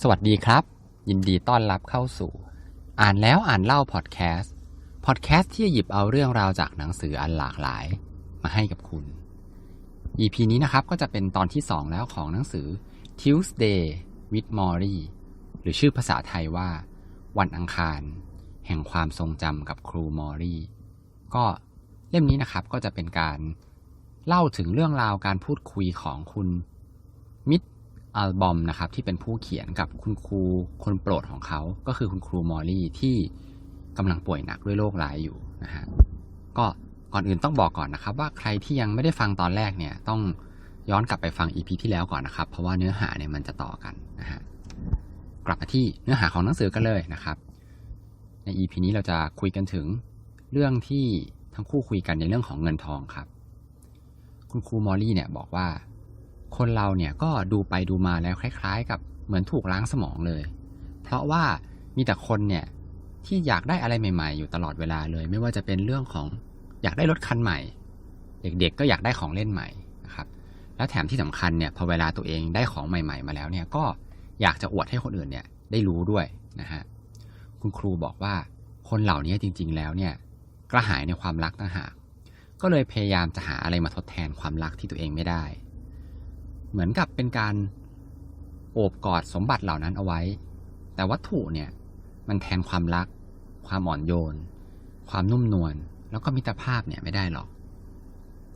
สวัสดีครับ ยินดีต้อนรับเข้าสู่ อ่านแล้วอ่านเล่าพอดแคสต์พอดแคสต์ที่หยิบเอาเรื่องราวจากหนังสืออันหลากหลาย มาให้กับคุณ EP นี้นะครับก็จะเป็นตอนที่ 2 แล้วของหนังสือ Tuesday with Maury หรือชื่อภาษาไทยว่า วันอังคาร แห่งความทรงจำกับครูมอรี่ก็เล่มนี้นะครับก็จะเป็นการเล่าถึงเรื่องราวการพูดคุยของคุณมิด อัลบอมนะครับที่เป็นผู้เขียนกับคุณครูคนโปรดของเขา ก็คือคุณครูมอลลี่ที่กำลังป่วยหนักด้วยโรคร้ายอยู่นะฮะก็ก่อนอื่นต้องบอกก่อนนะครับ ว่าใครที่ยังไม่ได้ฟังตอนแรกเนี่ยต้องย้อนกลับไปฟัง EP ที่แล้วก่อนนะครับ เพราะว่าเนื้อหาเนี่ยมันจะต่อกันนะฮะกลับมาที่เนื้อหาของหนังสือกันเลยนะครับ ใน EP นี้เราจะคุยกันถึงเรื่องที่ทั้งคู่คุยกันในเรื่องของเงินทองครับ คุณครูมอลลี่เนี่ยบอกว่า คนเราเนี่ยก็ดูไปดูมาแล้วคล้าย ๆ กับเหมือนถูกล้างสมองเลย เพราะว่ามีแต่คนเนี่ยที่อยากได้อะไรใหม่ ๆ อยู่ตลอดเวลาเลย ไม่ว่าจะเป็นเรื่องของอยากได้รถคันใหม่ เด็กๆ ก็อยากได้ของเล่นใหม่นะครับ แล้วแถมที่สำคัญเนี่ยพอเวลาตัวเองได้ของใหม่ ๆ มาแล้วเนี่ยก็อยากจะอวดให้คนอื่นเนี่ยได้รู้ด้วยนะฮะคุณครูบอกว่าคนเหล่านี้จริง ๆ แล้วเนี่ยกระหายในความรักต่างหากก็เลยพยายามจะหาอะไรมาทดแทนความรักที่ตัวเองไม่ได้ เหมือนกับเป็นการโอบกอดสมบัติเหล่านั้นเอาไว้ แต่วัตถุเนี่ยมันแทนความรัก ความอ่อนโยน ความนุ่มนวล แล้วก็มิตรภาพเนี่ยไม่ได้หรอก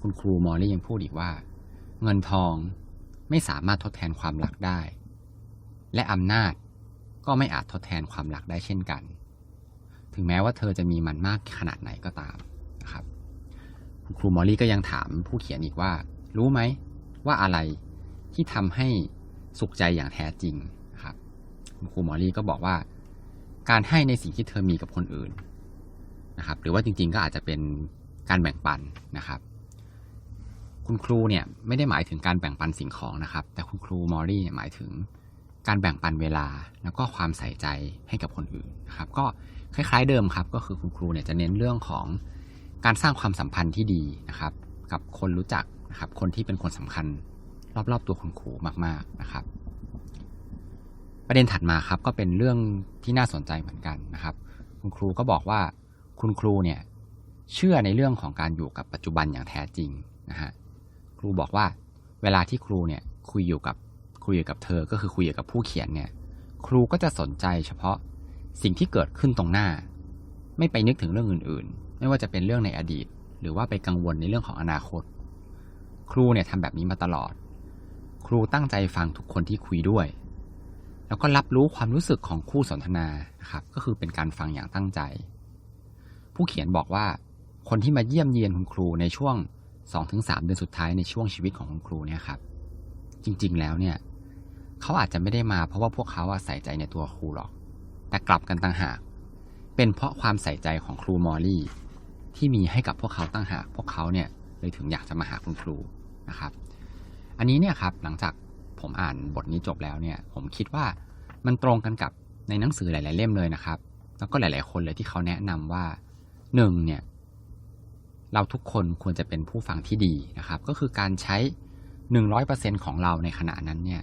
คุณครูมอลลี่ยังพูดอีกว่า เงินทองไม่สามารถทดแทนความรักได้ และอำนาจก็ไม่อาจทดแทนความรักได้เช่นกัน ถึงแม้ว่าเธอจะมีมันมากขนาดไหนก็ตามนะครับ คุณครูมอลลี่ก็ยังถามผู้เขียนอีกว่า รู้ไหมว่าอะไร ที่ทำให้สุขใจอย่างแท้จริงครับคุณครูมอลลี่ก็บอกว่า การให้ในสิ่งที่เธอมีกับคนอื่นนะครับ หรือว่าจริง ๆ ก็อาจจะเป็นการแบ่งปันนะครับ คุณครูเนี่ยไม่ได้หมายถึงการแบ่งปันสิ่งของนะครับ แต่คุณครูมอลลี่เนี่ยหมายถึงการแบ่งปันเวลาแล้วก็ความใส่ใจให้กับคนอื่นนะครับ ก็คล้าย ๆ เดิมครับ ก็คือคุณครูเนี่ยจะเน้นเรื่องของการสร้างความสัมพันธ์ที่ดีนะครับ กับคนรู้จักนะครับ คนที่เป็นคนสำคัญ รอบๆตัวคุณครูมาก ๆนะครับ ประเด็นถัดมาครับก็เป็นเรื่องที่น่าสนใจเหมือนกันนะครับ คุณครูก็บอกว่าคุณครูเนี่ยเชื่อในเรื่องของการอยู่กับปัจจุบันอย่างแท้จริงนะฮะครูบอกว่าเวลาที่ครูเนี่ยคุยอยู่กับคุยกับเธอก็คือคุยกับผู้เขียนเนี่ย ครูก็จะสนใจเฉพาะสิ่งที่เกิดขึ้นตรงหน้า ไม่ไปนึกถึงเรื่องอื่นๆ ไม่ว่าจะเป็นเรื่องในอดีต หรือว่าไปกังวลในเรื่องของอนาคต ครูเนี่ยทำแบบนี้มาตลอด ครูตั้งใจฟังทุกคนที่คุยด้วย แล้วก็รับรู้ความรู้สึกของคู่สนทนานะครับ ก็คือเป็นการฟังอย่างตั้งใจ ผู้เขียนบอกว่า คนที่มาเยี่ยมเยียนคุณครูในช่วง 2-3 เดือนสุดท้ายในช่วงชีวิตของคุณครูเนี่ยครับ จริงๆแล้วเนี่ยเขาอาจจะไม่ได้มาเพราะว่าพวกเขาใส่ใจในตัวครูหรอก แต่กลับกันต่างหาก เป็นเพราะความใส่ใจของครูมอลลี่ที่มีให้กับพวกเขาตั้งหาก พวกเขาเนี่ยเลยถึงอยากจะมาหาคุณครูนะครับ อันนี้เนี่ยครับหลังจากผมอ่านบทนี้จบแล้วเนี่ยผมคิดว่ามันตรงกันกับในหนังสือหลาย ๆ เล่มเลยนะครับ แล้วก็หลาย ๆ คนเลยที่เขาแนะนำว่าหนึ่งเนี่ยเราทุกคนควรจะเป็นผู้ฟังที่ดีนะครับ ก็คือการใช้หนึ่งร้อยเปอร์เซ็นของเราในขณะนั้นเนี่ย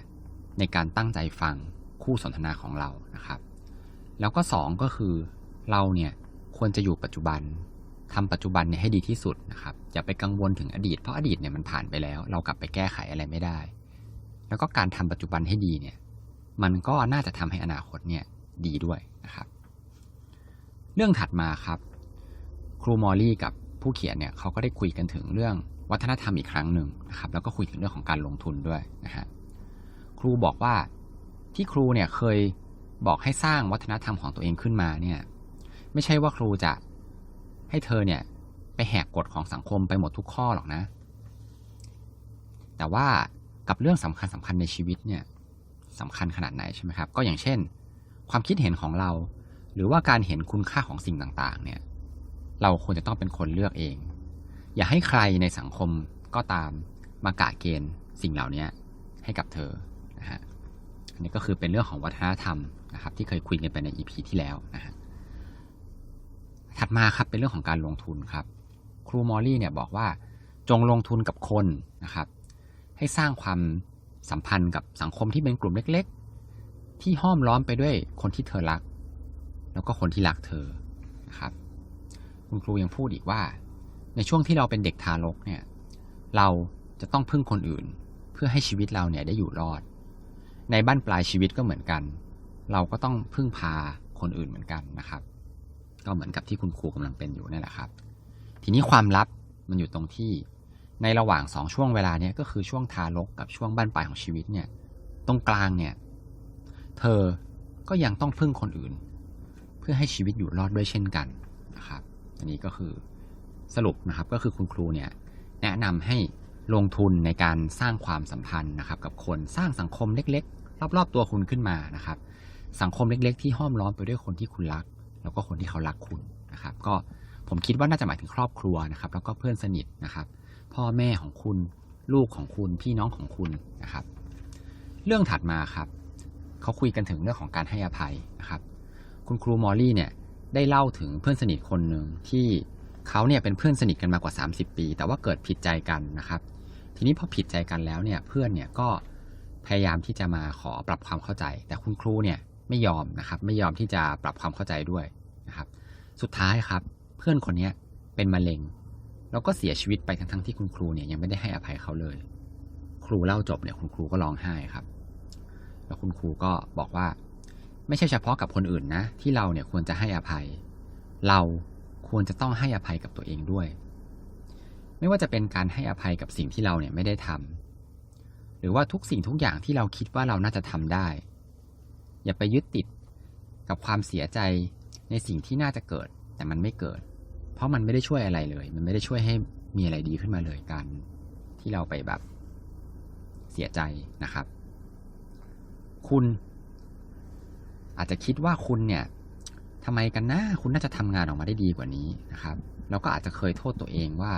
ในการตั้งใจฟังคู่สนทนาของเรานะครับ แล้วก็สองก็คือเราเนี่ยควรจะอยู่ปัจจุบัน ทำปัจจุบันเนี่ยให้ดีที่สุดนะครับอย่าไปกังวลถึงอดีตเพราะอดีตเนี่ยมันผ่านไปแล้ว เรากลับไปแก้ไขอะไรไม่ได้ แล้วก็การทำปัจจุบันให้ดีเนี่ยมันก็น่าจะทำให้อนาคตเนี่ยดีด้วยนะครับ เรื่องถัดมาครับ ครูมอลลี่กับผู้เขียนเนี่ยเขาก็ได้คุยกันถึงเรื่องวัฒนธรรมอีกครั้งหนึ่งนะครับ แล้วก็คุยถึงเรื่องของการลงทุนด้วยนะฮะครูบอกว่าที่ครูเนี่ยเคยบอกให้สร้างวัฒนธรรมของตัวเองขึ้นมาเนี่ยไม่ใช่ว่าครูจะ ให้เธอเนี่ยไปแหกกฎของสังคมไปหมดทุกข้อหรอกนะ แต่ว่ากับเรื่องสำคัญสำคัญในชีวิตเนี่ยสำคัญขนาดไหนใช่ไหมครับ ก็อย่างเช่น ความคิดเห็นของเรา หรือว่าการเห็นคุณค่าของสิ่งต่างๆ เนี่ย เราควรจะต้องเป็นคนเลือกเอง อย่าให้ใครในสังคมก็ตามมากะเกณฑ์สิ่งเหล่านี้ให้กับเธอนะฮะอันนี้ก็คือเป็นเรื่องของวัฒนธรรมนะครับ ที่เคยคุยกันไปใน EP ที่แล้วนะฮะ ถัดมาครับเป็นเรื่องของการลงทุนครับ ครูมอลลี่เนี่ยบอกว่าจงลงทุนกับคนนะครับ ให้สร้างความสัมพันธ์กับสังคมที่เป็นกลุ่มเล็ก ๆ ที่ห้อมล้อมไปด้วยคนที่เธอรัก แล้วก็คนที่รักเธอนะครับ คุณครูยังพูดอีกว่า ในช่วงที่เราเป็นเด็กทารกเนี่ย เราจะต้องพึ่งคนอื่น เพื่อให้ชีวิตเราเนี่ยได้อยู่รอด ในบ้านปลายชีวิตก็เหมือนกัน เราก็ต้องพึ่งพาคนอื่นเหมือนกันนะครับ ก็เหมือนกับที่คุณครูกำลังเป็นอยู่นั่แหละครับ ทีนี้ความลับมันอยู่ตรงที่ในระหว่างสองช่วงเวลาเนี้ยก็คือช่วงทารกกับช่วงบ้านปลายของชีวิตเนี่ย ตรงกลางเนี่ย เธอก็ยังต้องพึ่งคนอื่น เพื่อให้ชีวิตอยู่รอดด้วยเช่นกันนะครับ อันนี้ก็คือสรุปนะครับก็คือคุณครูเนี่ยแนะนำให้ลงทุนในการสร้างความสัมพันธ์นะครับ กับคนสร้างสังคมเล็ก ๆ รอบๆตัวคุณขึ้นมานะครับ สังคมเล็ก ๆ ที่ห้อมล้อมไปด้วยคนที่คุณรัก แล้วก็คนที่เขารักคุณนะครับ ก็ผมคิดว่าน่าจะหมายถึงครอบครัวนะครับ แล้วก็เพื่อนสนิทนะครับ พ่อแม่ของคุณลูกของคุณพี่น้องของคุณนะครับ เรื่องถัดมาครับเขาคุยกันถึงเรื่องของการให้อภัยนะครับ คุณครูมอลลี่เนี่ยได้เล่าถึงเพื่อนสนิทคนหนึ่งที่เขาเนี่ยเป็นเพื่อนสนิทกันมากว่า 30 ปี แต่ว่าเกิดผิดใจกันนะครับ ทีนี้พอผิดใจกันแล้วเนี่ยเพื่อนเนี่ยก็พยายามที่จะมาขอปรับความเข้าใจ แต่คุณครูเนี่ย ไม่ยอมนะครับ ไม่ยอมที่จะปรับความเข้าใจด้วยนะครับ สุดท้ายครับ เพื่อนคนนี้เป็นมะเร็ง แล้วก็เสียชีวิตไปทั้งๆที่คุณครูเนี่ยยังไม่ได้ให้อภัยเขาเลย ครูเล่าจบเนี่ยคุณครูก็ร้องไห้ครับ แล้วคุณครูก็บอกว่า ไม่ใช่เฉพาะกับคนอื่นนะ ที่เราเนี่ยควรจะให้อภัย เราควรจะต้องให้อภัยกับตัวเองด้วย ไม่ว่าจะเป็นการให้อภัยกับสิ่งที่เราเนี่ยไม่ได้ทำหรือว่าทุกสิ่งทุกอย่างที่เราคิดว่าเราน่าจะทำได้ อย่าไปยึดติดกับความเสียใจในสิ่งที่น่าจะเกิด แต่มันไม่เกิด เพราะมันไม่ได้ช่วยอะไรเลย มันไม่ได้ช่วยให้มีอะไรดีขึ้นมาเลยการที่เราไปแบบเสียใจนะครับ คุณอาจจะคิดว่าคุณเนี่ยทำไมกันนะคุณน่าจะทำงานออกมาได้ดีกว่านี้นะครับ เราก็อาจจะเคยโทษตัวเองว่า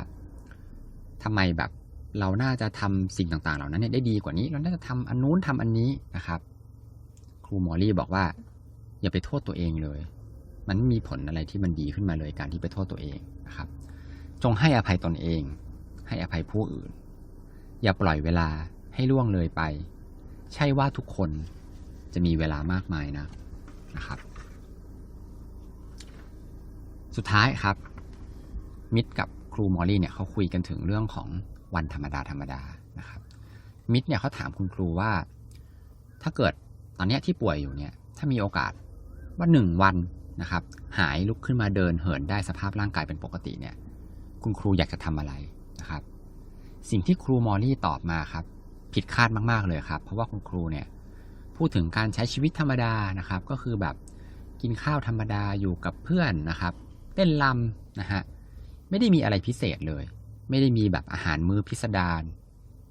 ทำไมแบบเราน่าจะทำสิ่งต่างๆ เหล่านั้นเนี่ยได้ดีกว่านี้ เราน่าจะทำอันนู้นทำอันนี้นะครับ ครูมอลลี่บอกว่า อย่าไปโทษตัวเองเลย มันไม่มีผลอะไรที่มันดีขึ้นมาเลยการที่ไปโทษตัวเองนะครับ จงให้อภัยตนเอง ให้อภัยผู้อื่น อย่าปล่อยเวลาให้ล่วงเลยไป ใช่ว่าทุกคนจะมีเวลามากมายนะนะครับ สุดท้ายครับ มิดกับครูมอลลี่เนี่ยเขาคุยกันถึงเรื่องของวันธรรมดาธรรมดานะครับ มิดเนี่ยเขาถามคุณครูว่า ถ้าเกิด ตอนนี้ที่ป่วยอยู่เนี่ยถ้ามีโอกาสว่าหนึ่งวันนะครับ หายลุกขึ้นมาเดินเหินได้สภาพร่างกายเป็นปกติเนี่ย คุณครูอยากจะทำอะไรนะครับ สิ่งที่ครูมอลลี่ตอบมาครับ ผิดคาดมากๆเลยครับ เพราะว่าคุณครูเนี่ยพูดถึงการใช้ชีวิตธรรมดานะครับ ก็คือแบบกินข้าวธรรมดาอยู่กับเพื่อนนะครับ เต้นลำนะฮะไม่ได้มีอะไรพิเศษเลย ไม่ได้มีแบบอาหารมื้อพิสดาร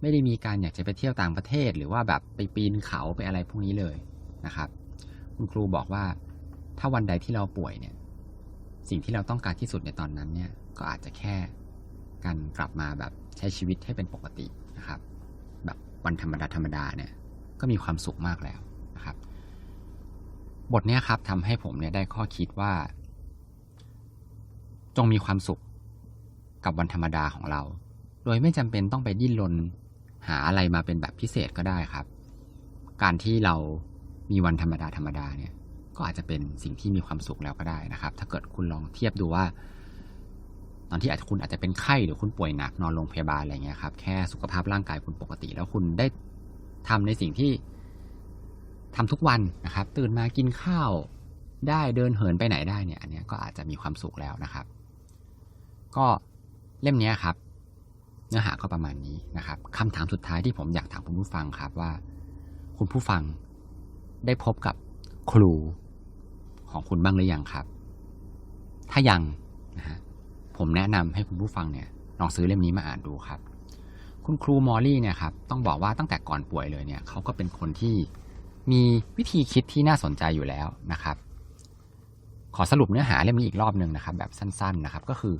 ไม่ได้มีการอยากจะไปเที่ยวต่างประเทศ หรือว่าแบบไปปีนเขาไปอะไรพวกนี้เลยนะครับ คุณครูบอกว่าถ้าวันใดที่เราป่วยเนี่ยสิ่งที่เราต้องการที่สุดในตอนนั้นเนี่ยก็อาจจะแค่การกลับมาแบบใช้ชีวิตให้เป็นปกตินะครับ แบบวันธรรมดาธรรมดาเนี่ยก็มีความสุขมากแล้วนะครับ บทนี้ครับทำให้ผมเนี่ยได้ข้อคิดว่า จงมีความสุขกับวันธรรมดาของเรา โดยไม่จำเป็นต้องไปดิ้นรน หาอะไรมาเป็นแบบพิเศษก็ได้ครับ การที่เรามีวันธรรมดาธรรมดาเนี่ย ก็อาจจะเป็นสิ่งที่มีความสุขแล้วก็ได้นะครับ ถ้าเกิดคุณลองเทียบดูว่า ตอนที่อาจจะคุณอาจจะเป็นไข้หรือคุณป่วยหนักนอนโรงพยาบาลอะไรเงี้ยครับ แค่สุขภาพร่างกายคุณปกติ แล้วคุณได้ทำในสิ่งที่ทำทุกวันนะครับ ตื่นมากินข้าวได้เดินเหินไปไหนได้เนี่ย อันนี้ก็อาจจะมีความสุขแล้วนะครับ ก็เล่มนี้ครับ นื้อหาก็ประมาณนี้นะครับคำถามสุดท้ายที่ผมอยากถามคุณผู้ฟังครับว่า คุณผู้ฟังได้พบกับครูของคุณบ้างหรือยังครับ ถ้ายังนะฮะผมแนะนำให้คุณผู้ฟังเนี่ยลองซื้อเล่มนี้มาอ่านดูครับ คุณครูมอลลี่เนี่ยครับต้องบอกว่าตั้งแต่ก่อนป่วยเลยเนี่ยเขาก็เป็นคนที่มีวิธีคิดที่น่าสนใจอยู่แล้วนะครับ ขอสรุปเนื้อหาเล่มนี้อีกรอบหนึ่งนะครับ แบบสั้น ๆนะครับ ก็คือ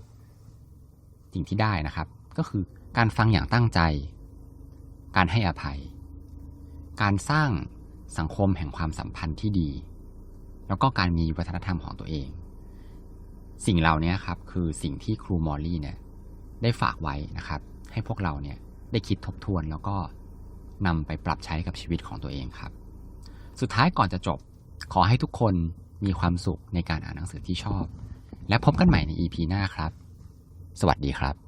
สิ่งที่ได้นะครับ ก็คือ การฟังอย่างตั้งใจ การให้อภัย การสร้างสังคมแห่งความสัมพันธ์ที่ดี แล้วก็การมีวัฒนธรรมของตัวเอง สิ่งเหล่านี้ครับคือสิ่งที่ครูมอลลี่เนี่ยได้ฝากไว้นะครับ ให้พวกเราเนี่ยได้คิดทบทวนแล้วก็นำไปปรับใช้กับชีวิตของตัวเองครับ สุดท้ายก่อนจะจบ ขอให้ทุกคนมีความสุขในการอ่านหนังสือที่ชอบ และพบกันใหม่ใน EP หน้าครับ สวัสดีครับ